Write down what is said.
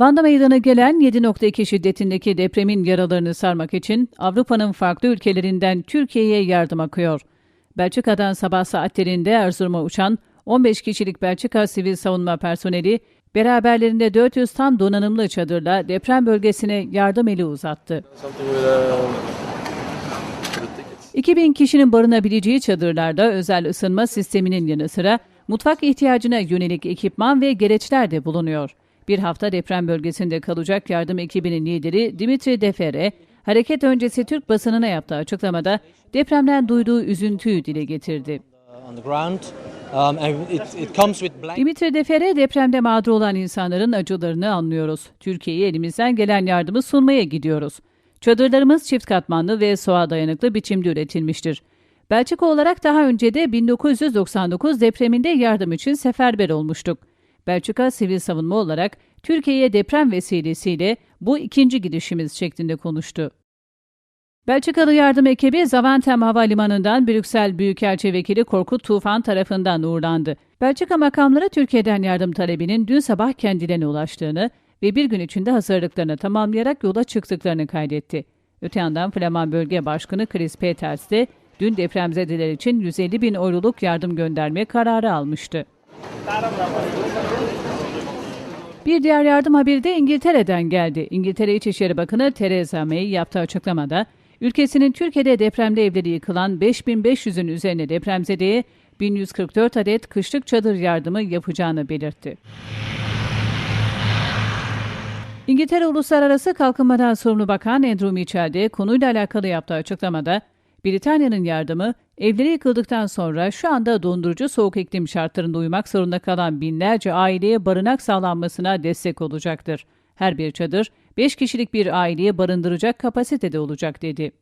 Van'da meydana gelen 7.2 şiddetindeki depremin yaralarını sarmak için Avrupa'nın farklı ülkelerinden Türkiye'ye yardım akıyor. Belçika'dan sabah saatlerinde Erzurum'a uçan 15 kişilik Belçika Sivil Savunma Personeli beraberlerinde 400 tam donanımlı çadırla deprem bölgesine yardım eli uzattı. Something with, um, with the tickets. 2000 kişinin barınabileceği çadırlarda özel ısınma sisteminin yanı sıra mutfak ihtiyacına yönelik ekipman ve gereçler de bulunuyor. Bir hafta deprem bölgesinde kalacak yardım ekibinin lideri Dimitri Defere, hareket öncesi Türk basınına yaptığı açıklamada depremden duyduğu üzüntüyü dile getirdi. Um. Dimitri Defere depremde mağdur olan insanların acılarını anlıyoruz. Türkiye'ye elimizden gelen yardımı sunmaya gidiyoruz. Çadırlarımız çift katmanlı ve soğuğa dayanıklı biçimde üretilmiştir. Belçika olarak daha önce de 1999 depreminde yardım için seferber olmuştuk. Belçika sivil savunma olarak Türkiye'ye deprem vesilesiyle bu ikinci gidişimiz şeklinde konuştu. Belçikalı yardım ekibi Zaventem Havalimanı'ndan Brüksel Büyükelçi Vekili Korkut Tufan tarafından uğurlandı. Belçika makamları Türkiye'den yardım talebinin dün sabah kendilerine ulaştığını ve bir gün içinde hazırlıklarını tamamlayarak yola çıktıklarını kaydetti. Öte yandan Flaman Bölge Başkanı Chris Peters de dün depremzedeler için 150 bin euroluk yardım gönderme kararı almıştı. Bir diğer yardım haberi de İngiltere'den geldi. İngiltere İçişleri Bakanı Theresa May yaptığı açıklamada, ülkesinin Türkiye'de depremde evleri yıkılan 5500'ün üzerine depremzedeye 1144 adet kışlık çadır yardımı yapacağını belirtti. İngiltere Uluslararası Kalkınmadan sorumlu bakan Andrew Mitchell de konuyla alakalı yaptığı açıklamada, Britanya'nın yardımı evleri yıkıldıktan sonra şu anda dondurucu soğuk iklim şartlarında uyumak zorunda kalan binlerce aileye barınak sağlanmasına destek olacaktır. Her bir çadır 5 kişilik bir aileye barındıracak kapasitede olacak dedi.